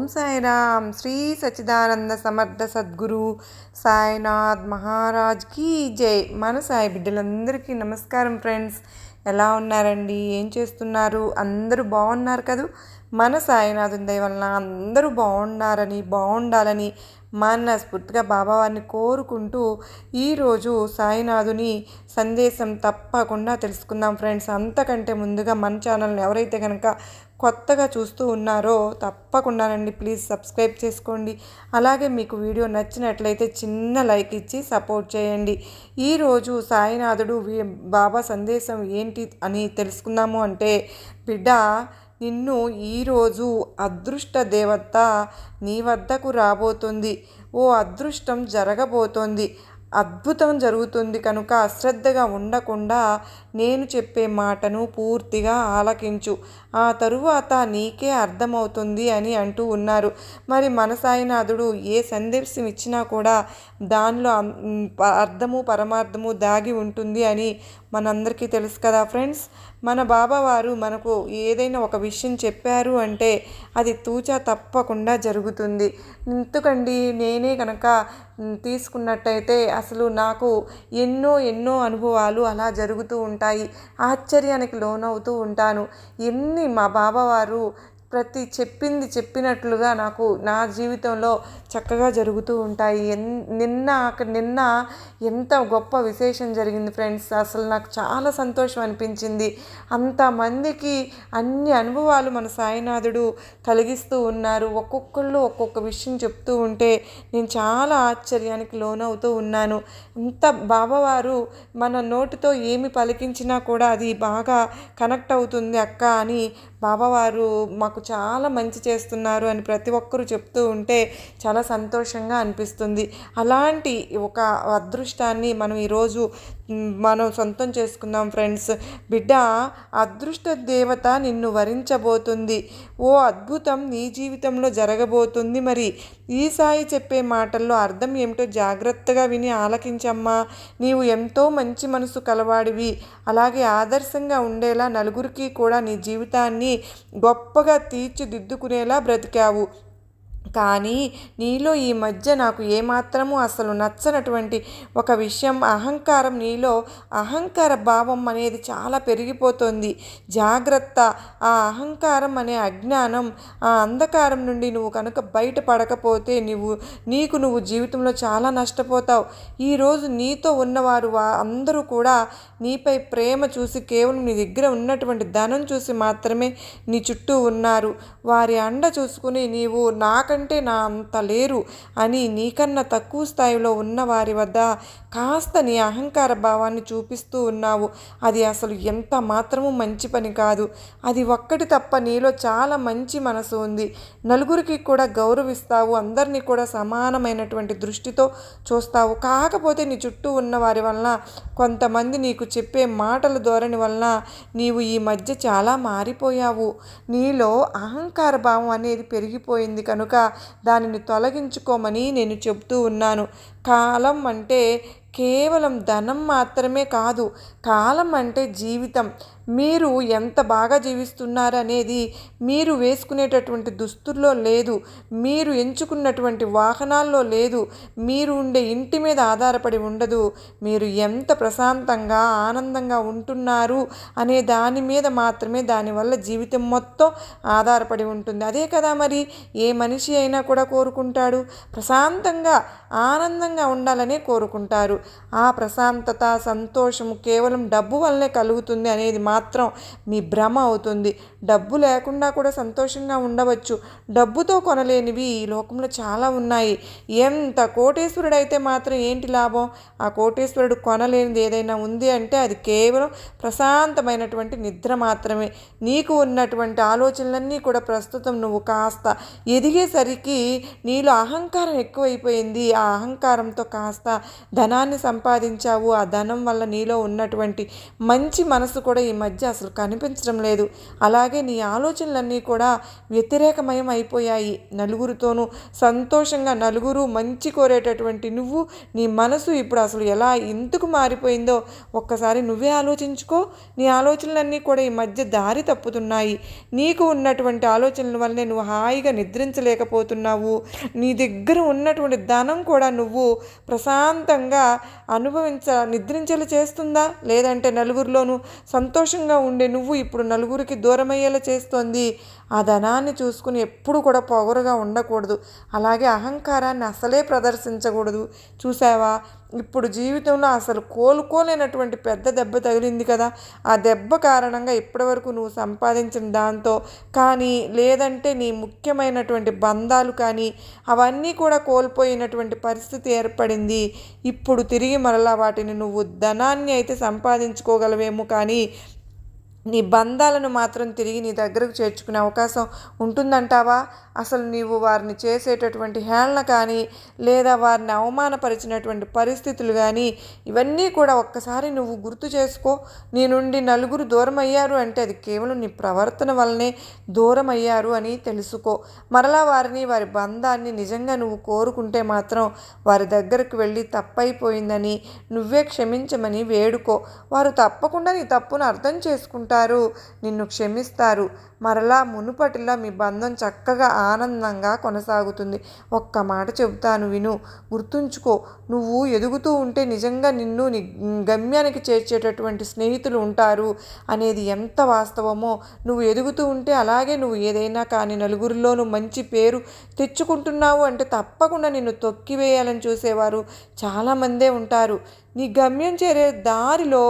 ఓం సాయిరామ్. శ్రీ సచ్చిదానంద సమర్థ సద్గురు సాయినాథ్ మహారాజ్కి జై. మన సాయి బిడ్డలందరికీ నమస్కారం ఫ్రెండ్స్. ఎలా ఉన్నారండి? ఏం చేస్తున్నారు? అందరూ బాగున్నారు కదూ? మన సాయినాథుని దయ వలన అందరూ బాగున్నారని బాగుండాలని మనస్ఫూర్తిగా బాబావారిని కోరుకుంటూ ఈరోజు సాయినాథుని సందేశం తప్పకుండా తెలుసుకుందాం ఫ్రెండ్స్. అంతకంటే ముందుగా మన ఛానల్ని ఎవరైతే కనుక కొత్తగా చూస్తూ ఉన్నారో తప్పకుండానండి. ప్లీజ్ సబ్స్క్రైబ్ చేసుకోండి. అలాగే మీకు వీడియో నచ్చినట్లయితే చిన్న లైక్ ఇచ్చి సపోర్ట్ చేయండి. ఈరోజు సాయినాథుడు బాబా సందేశం ఏంటి అని తెలుసుకుందాము అంటే బిడ్డ నిన్ను ఈరోజు అదృష్ట దేవత నీ వద్దకు రాబోతుంది. ఓ అదృష్టం జరగబోతోంది. అద్భుతం జరుగుతుంది కనుక అశ్రద్ధగా ఉండకుండా నేను చెప్పే మాటను పూర్తిగా ఆలకించు. ఆ తరువాత నీకే అర్థమవుతుంది అని అంటూ ఉన్నారు. మరి మన సాయినాథుడు ఏ సందేశం ఇచ్చినా కూడా దానిలో అర్థము పరమార్థము దాగి ఉంటుంది అని మనందరికీ తెలుసు కదా ఫ్రెండ్స్. మన బాబావారు మనకు ఏదైనా ఒక విషయం చెప్పారు అంటే అది తూచా తప్పకుండా జరుగుతుంది. ఎందుకండి నేనే కనుక తీసుకున్నట్టయితే అసలు నాకు ఎన్నో ఎన్నో అనుభవాలు అలా జరుగుతూ ఉంటాయి. ఉంటాయి. ఆశ్చర్యానికి లోనవుతూ ఉంటాను. ఎన్ని మా బాబావారు ప్రతి చెప్పింది చెప్పినట్లుగా నాకు నా జీవితంలో చక్కగా జరుగుతూ ఉంటాయి. ఎన్ నిన్న అక్కడ నిన్న ఎంత గొప్ప విశేషం జరిగింది ఫ్రెండ్స్. అసలు నాకు చాలా సంతోషం అనిపించింది. అంతమందికి అన్ని అనుభవాలు మన సాయినాథుడు కలిగిస్తూ ఉన్నారు. ఒక్కొక్కళ్ళు ఒక్కొక్క విషయం చెప్తూ ఉంటే నేను చాలా ఆశ్చర్యానికి లోనవుతూ ఉన్నాను. ఇంత బాబావారు మన నోటితో ఏమి పలికించినా కూడా అది బాగా కనెక్ట్ అవుతుంది అక్క అని బాబావారు మాకు చాలా మంచి చేస్తున్నారు అని ప్రతి ఒక్కరూ చెప్తూ ఉంటే చాలా సంతోషంగా అనిపిస్తుంది. అలాంటి ఒక అదృష్టాన్ని మనం ఈరోజు మనం సొంతం చేసుకుందాం ఫ్రెండ్స్. బిడ్డ అదృష్ట దేవత నిన్ను వరించబోతుంది. ఓ అద్భుతం నీ జీవితంలో జరగబోతుంది మరి. ఈ సాయి చెప్పే మాటల్లో అర్థం ఏమిటో జాగ్రత్తగా విని ఆలకించమ్మా. నీవు ఎంతో మంచి మనసు కలవాడివి. అలాగే ఆదర్శంగా ఉండేలా నలుగురికి కూడా నీ జీవితాన్ని గొప్పగా తీర్చిదిద్దుకునేలా బ్రతికావు. కానీ నీలో ఈ మధ్య నాకు ఏమాత్రము అసలు నచ్చనటువంటి ఒక విషయం అహంకారం నీలో. అహంకార భావం అనేది చాలా పెరిగిపోతుంది. జాగ్రత్త. ఆ అహంకారం అనే అజ్ఞానం ఆ అంధకారం నుండి నువ్వు కనుక బయటపడకపోతే నువ్వు నీకు నువ్వు జీవితంలో చాలా నష్టపోతావు. ఈరోజు నీతో ఉన్నవారు అందరూ కూడా నీపై ప్రేమ చూసి కేవలం నీ దగ్గర ఉన్నటువంటి ధనం చూసి మాత్రమే నీ చుట్టూ ఉన్నారు. వారి అండ చూసుకుని నీవు నాకంటే నాకంటే నా అంత లేరు అని నీకన్నా తక్కువ స్థాయిలో ఉన్న వారి వద్ద కాస్త నీ అహంకార భావాన్ని చూపిస్తూ ఉన్నావు. అది అసలు ఎంత మాత్రము మంచి పని కాదు. అది ఒక్కటి తప్ప నీలో చాలా మంచి మనసు ఉంది. నలుగురికి కూడా గౌరవిస్తావు. అందరినీ కూడా సమానమైనటువంటి దృష్టితో చూస్తావు. కాకపోతే నీ చుట్టూ ఉన్న వారి వలన కొంతమంది నీకు చెప్పే మాటల ధోరణి వలన నీవు ఈ మధ్య చాలా మారిపోయావు. నీలో అహంకార భావం అనేది పెరిగిపోయింది కనుక దానిని తొలగించుకోమని నేను చెబుతూ ఉన్నాను. కాలం అంటే కేవలం ధనం మాత్రమే కాదు కాలం అంటే జీవితం. మీరు ఎంత బాగా జీవిస్తున్నారు అనేది మీరు వేసుకునేటటువంటి దుస్తుల్లో లేదు మీరు ఎంచుకున్నటువంటి వాహనాల్లో లేదు మీరు ఉండే ఇంటి మీద ఆధారపడి ఉండదు మీరు ఎంత ప్రశాంతంగా ఆనందంగా ఉంటున్నారు అనే దాని మీద మాత్రమే దానివల్ల జీవితం మొత్తం ఆధారపడి ఉంటుంది. అదే కదా మరి ఏ మనిషి అయినా కూడా కోరుకుంటాడు. ప్రశాంతంగా ఆనందంగా ఉండాలనే కోరుకుంటారు. ఆ ప్రశాంతత సంతోషము కేవలం డబ్బు వల్లనే కలుగుతుంది అనేది మాత్రం మాత్రం మీ భ్రమ అవుతుంది. డబ్బు లేకుండా కూడా సంతోషంగా ఉండవచ్చు. డబ్బుతో కొనలేనివి ఈ లోకంలో చాలా ఉన్నాయి. ఎంత కోటేశ్వరుడు అయితే మాత్రం ఏంటి లాభం? ఆ కోటేశ్వరుడు కొనలేనిది ఏదైనా ఉంది అంటే అది కేవలం ప్రశాంతమైనటువంటి నిద్ర మాత్రమే. నీకు ఉన్నటువంటి ఆలోచనలన్నీ కూడా ప్రస్తుతం నువ్వు కాస్త ఎదిగేసరికి నీలో అహంకారం ఎక్కువైపోయింది. ఆ అహంకారంతో కాస్త ధనాన్ని సంపాదించావు. ఆ ధనం వల్ల నీలో ఉన్నటువంటి మంచి మనసు కూడా ఈ మధ్య అసలు కనిపించడం లేదు. అలాగే నీ ఆలోచనలన్నీ కూడా వ్యతిరేకమయం అయిపోయాయి. నలుగురితోనూ సంతోషంగా నలుగురు మంచి కోరేటటువంటి నువ్వు నీ మనసు ఇప్పుడు అసలు ఎలా ఎందుకు మారిపోయిందో ఒక్కసారి నువ్వే ఆలోచించుకో. నీ ఆలోచనలన్నీ కూడా ఈ మధ్య దారి తప్పుతున్నాయి. నీకు ఉన్నటువంటి ఆలోచనల వల్లనే నువ్వు హాయిగా నిద్రించలేకపోతున్నావు. నీ దగ్గర ఉన్నటువంటి ధనం కూడా నువ్వు ప్రశాంతంగా అనుభవించ నిద్రించేలా చేస్తుందా? లేదంటే నలుగురిలోనూ సంతోషంగా ఉండే నువ్వు ఇప్పుడు నలుగురికి దూరమయ్యేలా చేస్తోంది. ఆ ధనాన్ని చూసుకుని ఎప్పుడు కూడా పొగరుగా ఉండకూడదు. అలాగే అహంకారాన్ని అసలే ప్రదర్శించకూడదు. చూసావా? ఇప్పుడు జీవితంలో అసలు కోలుకోలేనటువంటి పెద్ద దెబ్బ తగిలింది కదా. ఆ దెబ్బ కారణంగా ఇప్పటివరకు నువ్వు సంపాదించిన దాంతో కానీ లేదంటే నీ ముఖ్యమైనటువంటి బంధాలు కానీ అవన్నీ కూడా కోల్పోయినటువంటి పరిస్థితి ఏర్పడింది. ఇప్పుడు తిరిగి మరలా వాటిని నువ్వు ధనాన్ని అయితే సంపాదించుకోగలవేమో కానీ నీ బంధాలను మాత్రం తిరిగి నీ దగ్గరకు చేర్చుకునే అవకాశం ఉంటుందంటావా? అసలు నీవు వారిని చేసేటటువంటి హేళన కానీ లేదా వారిని అవమానపరిచినటువంటి పరిస్థితులు కానీ ఇవన్నీ కూడా ఒక్కసారి నువ్వు గుర్తు చేసుకో. నీ నుండి నలుగురు దూరం అయ్యారు అంటే అది కేవలం నీ ప్రవర్తన వల్లనే దూరం అయ్యారు అని తెలుసుకో. మరలా వారిని వారి బంధాన్ని నిజంగా నువ్వు కోరుకుంటే మాత్రం వారి దగ్గరకు వెళ్ళి తప్పైపోయిందని నువ్వే క్షమించమని వేడుకో. వారు తప్పకుండా నీ తప్పును అర్థం చేసుకుంటారు. చేస్తారు నిన్ను క్షమిస్తారు. మరలా మునుపటిలో మీ బంధం చక్కగా ఆనందంగా కొనసాగుతుంది. ఒక్క మాట చెబుతాను విను. గుర్తుంచుకో నువ్వు ఎదుగుతూ ఉంటే నిజంగా నిన్ను గమ్యానికి చేర్చేటటువంటి స్నేహితులు ఉంటారు అనేది ఎంత వాస్తవమో నువ్వు ఎదుగుతూ ఉంటే అలాగే నువ్వు ఏదైనా కానీ నలుగురిలోనూ మంచి పేరు తెచ్చుకుంటున్నావు అంటే తప్పకుండా నిన్ను తొక్కివేయాలని చూసేవారు చాలామందే ఉంటారు. నీ గమ్యం చేరే దారిలో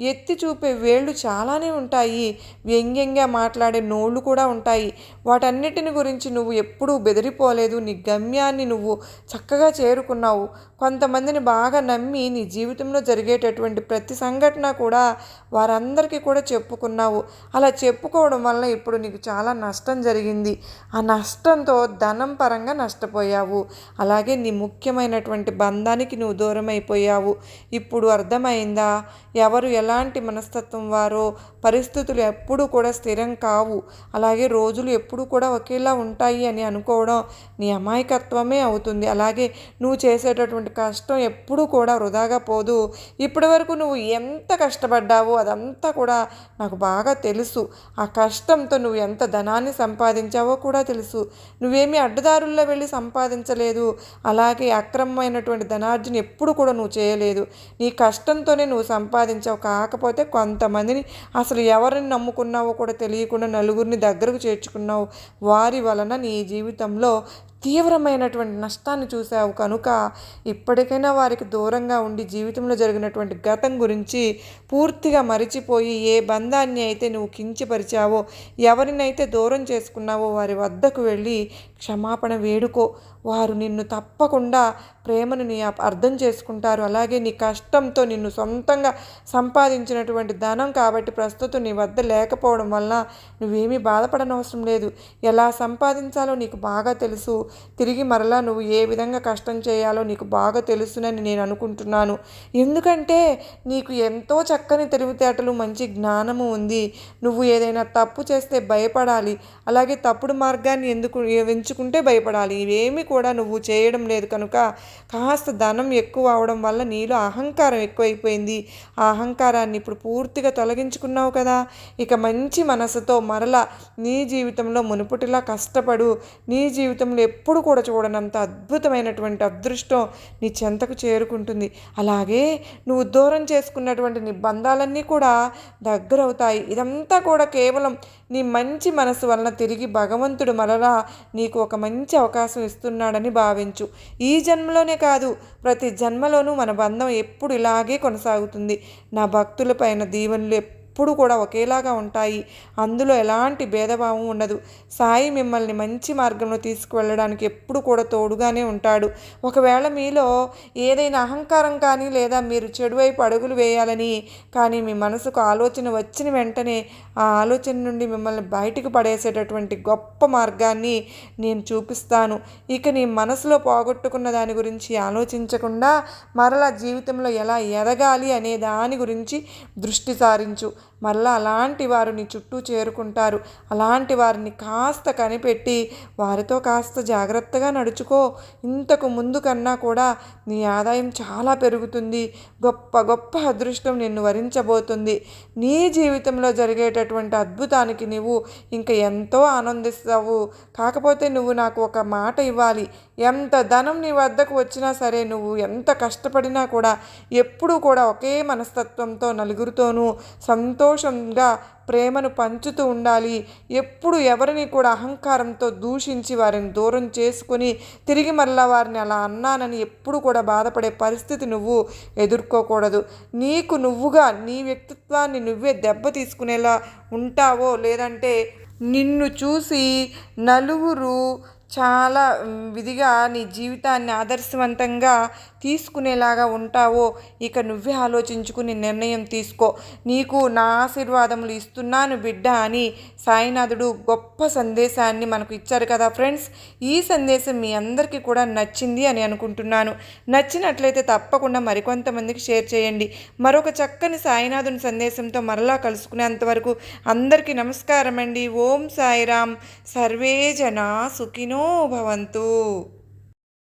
ఎత్తి చూపే వేళ్ళు చాలానే ఉంటాయి. వ్యంగ్యంగా మాట్లాడే నోళ్ళు కూడా ఉంటాయి. వాటన్నిటిని గురించి నువ్వు ఎప్పుడూ బెదిరిపోలేదు నీ గమ్యాన్ని నువ్వు చక్కగా చేరుకున్నావు. కొంతమందిని బాగా నమ్మి నీ జీవితంలో జరిగేటటువంటి ప్రతి సంఘటన కూడా వారందరికీ కూడా చెప్పుకున్నావు. అలా చెప్పుకోవడం వల్ల ఇప్పుడు నీకు చాలా నష్టం జరిగింది. ఆ నష్టంతో ధనం పరంగా నష్టపోయావు. అలాగే నీ ముఖ్యమైనటువంటి బంధానికి నువ్వు దూరం అయిపోయావు ఇప్పుడు అర్థమైందా? ఎవరు ఎలాంటి మనస్తత్వం వారో పరిస్థితులు ఎప్పుడూ కూడా స్థిరం కావు. అలాగే రోజులు ఎప్పుడు కూడా ఒకేలా ఉంటాయి అని అనుకోవడం నీ అమాయకత్వమే అవుతుంది. అలాగే నువ్వు చేసేటటువంటి కష్టం ఎప్పుడూ కూడా వృధాగా పోదు. ఇప్పటి వరకు నువ్వు ఎంత కష్టపడ్డావో అదంతా కూడా నాకు బాగా తెలుసు. ఆ కష్టంతో నువ్వు ఎంత ధనాన్ని సంపాదించావో కూడా తెలుసు. నువ్వేమీ అడ్డదారుల్లో వెళ్ళి సంపాదించలేదు. అలాగే అక్రమమైనటువంటి ధనార్జన ఎప్పుడు కూడా నువ్వు చేయలేదు. నీ కష్టంతోనే నువ్వు సంపాదించావు. కాకపోతే కొంతమందిని అసలు ఎవరిని నమ్ముకున్నావో కూడా తెలియకుండా నలుగురిని దగ్గరకు చేర్చుకున్నావు. వారి వలన నీ జీవితంలో తీవ్రమైనటువంటి నష్టాన్ని చూసావు కనుక ఇప్పటికైనా వారికి దూరంగా ఉండి జీవితంలో జరిగినటువంటి గతం గురించి పూర్తిగా మరిచిపోయి ఏ బంధాన్ని అయితే నువ్వు కించపరిచావో ఎవరినైతే దూరం చేసుకున్నావో వారి వద్దకు వెళ్ళి క్షమాపణ వేడుకో. వారు నిన్ను తప్పకుండా ప్రేమను నీ అర్థం చేసుకుంటారు. అలాగే నీ కష్టంతో నిన్ను సొంతంగా సంపాదించినటువంటి ధనం కాబట్టి ప్రస్తుతం నీ వద్ద లేకపోవడం వల్ల నువ్వేమీ బాధపడనవసరం లేదు. ఎలా సంపాదించాలో నీకు బాగా తెలుసు. తిరిగి మరలా నువ్వు ఏ విధంగా కష్టం చేయాలో నీకు బాగా తెలుసునని నేను అనుకుంటున్నాను. ఎందుకంటే నీకు ఎంతో చక్కని తెలివితేటలు మంచి జ్ఞానము ఉంది. నువ్వు ఏదైనా తప్పు చేస్తే భయపడాలి. అలాగే తప్పుడు మార్గాన్ని ఎందుకు ఎంచుకుంటే భయపడాలి. ఇవేమి కూడా నువ్వు చేయడం లేదు కనుక కాస్త ధనం ఎక్కువ అవడం వల్ల నీలో అహంకారం ఎక్కువైపోయింది. ఆ అహంకారాన్ని ఇప్పుడు పూర్తిగా తొలగించుకున్నావు కదా. ఇక మంచి మనసుతో మరలా నీ జీవితంలో మునుపటిలా కష్టపడు. నీ జీవితంలో ఎప్పుడు కూడా చూడనంత అద్భుతమైనటువంటి అదృష్టం నీ చెంతకు చేరుకుంటుంది. అలాగే నువ్వు దూరం చేసుకున్నటువంటి నీ బంధాలన్నీ కూడా దగ్గరవుతాయి. ఇదంతా కూడా కేవలం నీ మంచి మనసు వలన తిరిగి భగవంతుడు మరలా నీకు ఒక మంచి అవకాశం ఇస్తున్నాడని భావించు. ఈ జన్మలోనే కాదు ప్రతి జన్మలోనూ మన బంధం ఎప్పుడు ఇలాగే కొనసాగుతుంది. నా భక్తులపైన దీవెనలు ఎప్పుడు కూడా ఒకేలాగా ఉంటాయి. అందులో ఎలాంటి భేదభావం ఉండదు. సాయి మిమ్మల్ని మంచి మార్గంలో తీసుకువెళ్ళడానికి ఎప్పుడు కూడా తోడుగానే ఉంటాడు. ఒకవేళ మీలో ఏదైనా అహంకారం కానీ లేదా మీరు చెడువైపు అడుగులు వేయాలని కానీ మీ మనసుకు ఆలోచన వచ్చిన వెంటనే ఆ ఆలోచన నుండి మిమ్మల్ని బయటకు పడేసేటటువంటి గొప్ప మార్గాన్ని నేను చూపిస్తాను. ఇక నీ మనసులో పోగొట్టుకున్న దాని గురించి ఆలోచించకుండా మరలా జీవితంలో ఎలా ఎదగాలి అనే దాని గురించి దృష్టి సారించు. మరలా అలాంటి వారు నీ చుట్టూ చేరుకుంటారు. అలాంటి వారిని కాస్త కనిపెట్టి వారితో కాస్త జాగ్రత్తగా నడుచుకో. ఇంతకు ముందు కన్నా కూడా నీ ఆదాయం చాలా పెరుగుతుంది. గొప్ప గొప్ప అదృష్టం నిన్ను వరించబోతుంది. నీ జీవితంలో జరిగేటటువంటి అద్భుతానికి నీవు ఇంకా ఎంతో ఆనందిస్తావు. కాకపోతే నువ్వు నాకు ఒక మాట ఇవ్వాలి. ఎంత ధనం నీ వద్దకు వచ్చినా సరే నువ్వు ఎంత కష్టపడినా కూడా ఎప్పుడూ కూడా ఒకే మనస్తత్వంతో నలుగురితోనూ సంతోషంగా ప్రేమను పంచుతూ ఉండాలి. ఎప్పుడు ఎవరిని కూడా అహంకారంతో దూషించి వారిని దూరం చేసుకుని తిరిగి మరలా వారిని అలా అన్నానని ఎప్పుడు కూడా బాధపడే పరిస్థితి నువ్వు ఎదుర్కోకూడదు. నీకు నువ్వుగా నీ వ్యక్తిత్వాన్ని నువ్వే దెబ్బ తీసుకునేలా ఉంటావో లేదంటే నిన్ను చూసి నలుగురు చాలా విధిగా నీ జీవితాన్ని ఆదర్శవంతంగా తీసుకునేలాగా ఉంటావో ఇక నువ్వే ఆలోచించుకుని నిర్ణయం తీసుకో. నీకు నా ఆశీర్వాదములు ఇస్తున్నాను బిడ్డ అని సాయినాథుడు గొప్ప సందేశాన్ని మనకు ఇచ్చారు కదా ఫ్రెండ్స్. ఈ సందేశం మీ అందరికీ కూడా నచ్చింది అని అనుకుంటున్నాను. నచ్చినట్లయితే తప్పకుండా మరికొంతమందికి షేర్ చేయండి. మరొక చక్కని సాయినాథుని సందేశంతో మరలా కలుసుకునేంత వరకు అందరికీ నమస్కారం అండి ఓం సాయిరామ్. సర్వే జనా సుఖినో భవంతు.